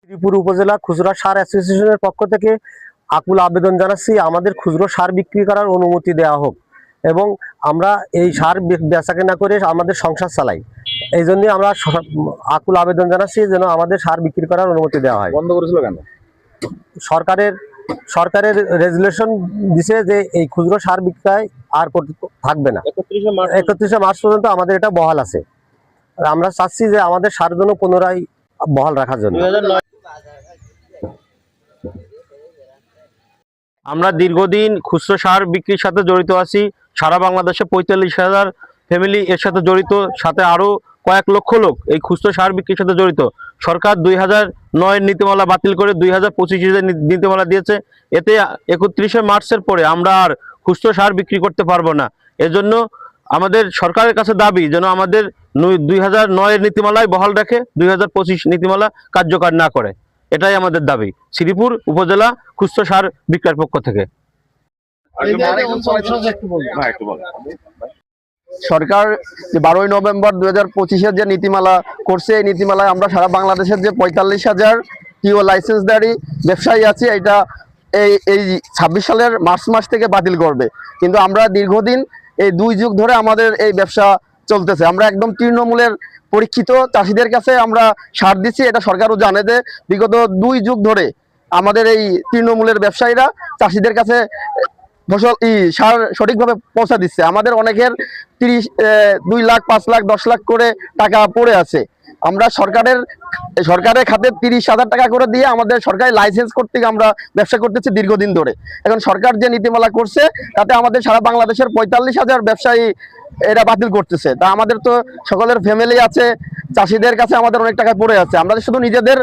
শ্রীপুর উপজেলা খুচরা সার অ্যাসোসিয়েশনের পক্ষ থেকে আকুল আবেদন জানাচ্ছি আমাদের খুচরো সার বিক্রি করার অনুমতি দেওয়া হোক এবং আমরা এই সার বে- বেচাকেনা করে আমাদের সংসার চালাই। এই জন্য আমরা আকুল আবেদন জানাচ্ছি যেন আমাদের সার বিক্রি করার অনুমতি দেওয়া হয়। বন্ধ করেছিল কেন? সরকারের সরকারের রেজুলেশন দিছে যে এই খুচরো সার বিক্রয় আর থাকবে না। একত্রিশে মার্চ পর্যন্ত আমাদের এটা বহাল আছে। আর আমরা চাচ্ছি যে আমাদের সার জন্য পুনরায় বহাল রাখার জন্য। আমরা দীর্ঘদিন খুচরো সার বিক্রির সাথে জড়িত আছি। সারা বাংলাদেশে পঁয়তাল্লিশ হাজার ফ্যামিলি এর সাথে জড়িত, সাথে আরও কয়েক লক্ষ লোক এই খুচরো সার বিক্রির সাথে জড়িত। সরকার দুই হাজার নয়ের নীতিমালা বাতিল করে দুই হাজার পঁচিশে নীতিমালা দিয়েছে, এতে একত্রিশে মার্চের পরে আমরা আর খুচরো সার বিক্রি করতে পারব না। এজন্য আমাদের সরকারের কাছে দাবি যেন আমাদের দুই হাজার নয়ের নীতিমালায় বহাল রাখে দুই হাজার পঁচিশ নীতিমালা কার্যকর না করে। এটাই আমাদের দাবি। শ্রীপুর উপজেলা খুচরো সার বিক্রয়ের পক্ষ থেকে। হ্যাঁ, একটু বল। সরকার যে বারোই নভেম্বর দুই হাজার পঁচিশের যে নীতিমালা করছে এই নীতিমালায় আমরা সারা বাংলাদেশের যে পঁয়তাল্লিশ হাজার টিও লাইসেন্সদারি ব্যবসায়ী আছে এটা এই এই ছাব্বিশ সালের মার্চ মাস থেকে বাতিল করবে। কিন্তু আমরা দীর্ঘদিন এই দুই যুগ ধরে আমাদের এই ব্যবসা চলতেছে। আমরা একদম তৃণমূলের পরীক্ষিত চাষিদের কাছে আমরা সার দিচ্ছি, এটা সরকারও জানে যে বিগত দুই যুগ ধরে আমাদের এই তৃণমূলের ব্যবসায়ীরা চাষিদের কাছে ফসল, ই, সার সঠিকভাবে পৌঁছা দিচ্ছে। আমাদের অনেকের তিরিশ দুই লাখ, পাঁচ লাখ, দশ লাখ করে টাকা পড়ে আছে। আমরা সরকারের সরকারের খাতে তিরিশ হাজার টাকা করে দিয়ে আমাদের সরকারি লাইসেন্স করতে আমরা ব্যবসা করতেছি দীর্ঘদিন ধরে। এখন সরকার যে নীতিমালা করছে, তাতে আমাদের সারা বাংলাদেশের পঁয়তাল্লিশ হাজার ব্যবসায়ী এটা বাতিল করতেছে। তা আমাদের তো সকলের ফ্যামিলি আছে, চাষিদের কাছে আমাদের অনেক টাকা পড়ে আছে। আমরা শুধু নিজেদের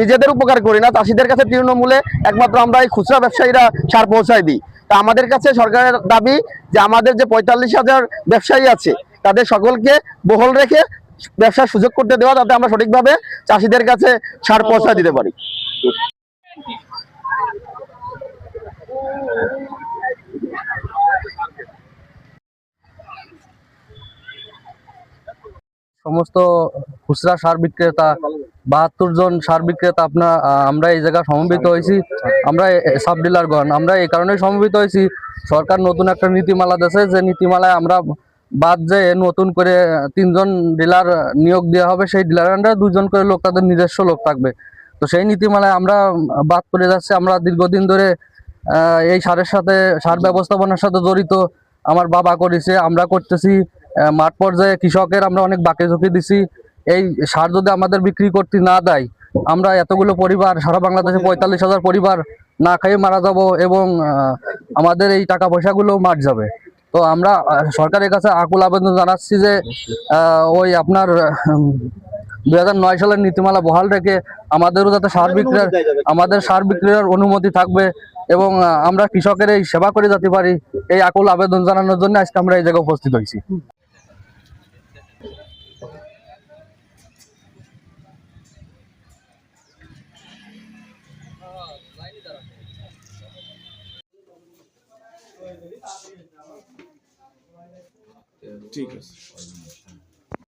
নিজেদের উপকার করি না, চাষিদের কাছে তৃণমূলে একমাত্র আমরা এই খুচরা ব্যবসায়ীরা সার পৌঁছায় দিই। তা আমাদের কাছে সরকারের দাবি যে আমাদের যে পঁয়তাল্লিশ হাজার ব্যবসায়ী আছে, তাদের সকলকে বহল রেখে ব্যবসার সুযোগ করতে দেওয়া যাতে আমরা সঠিকভাবে চাষিদের কাছে সার পৌঁছায় দিতে পারি। সমস্ত খুচরা সার বিক্রেতা, বাহাত্তর জন সার বিক্রেতা আপনার আমরা এই জায়গায় সমবেত হয়েছি। আমরা সাব ডিলারগণ, আমরা এই কারণে সমবেত হয়েছি। সরকার নতুন একটা নীতিমালা দিয়েছে। যে নীতিমালায় আমরা বাদ যে নতুন করে তিনজন ডিলার নিয়োগ দেওয়া হবে, সেই ডিলার আন্ডারে দুজন করে লোক তাদের নিজস্ব লোক থাকবে। তো সেই নীতিমালায় আমরা বাদ পড়ে যাচ্ছে। আমরা দীর্ঘদিন ধরে এই সারের সাথে, সার ব্যবস্থাপনার সাথে জড়িত। আমার বাবা করেছে, আমরা করতেছি। মাঠ পর্যায়ে কৃষকের আমরা অনেক বাকি ঝুঁকি দিছি। এই সার যদি আমাদের বিক্রি করতে না দেয়, আমরা এতগুলো পরিবার, সারা বাংলাদেশে পঁয়তাল্লিশ হাজার পরিবার না খেয়ে মারা যাব এবং আমাদের এই টাকা পয়সাগুলো মার যাবে। তো আমরা সরকারের কাছে আকুল আবেদন জানাচ্ছি যে আহ, ওই আপনার দুই হাজার নয় সালের নীতিমালা বহাল রেখে আমাদেরও যাতে সার বিক্রির আমাদের সার বিক্রির অনুমতি থাকবে এবং আমরা কৃষকের এই সেবা করে যেতে পারি এই আকুল আবেদন জানানোর জন্য আজকে আমরা এই জায়গায় উপস্থিত হয়েছি। ঠিক আছে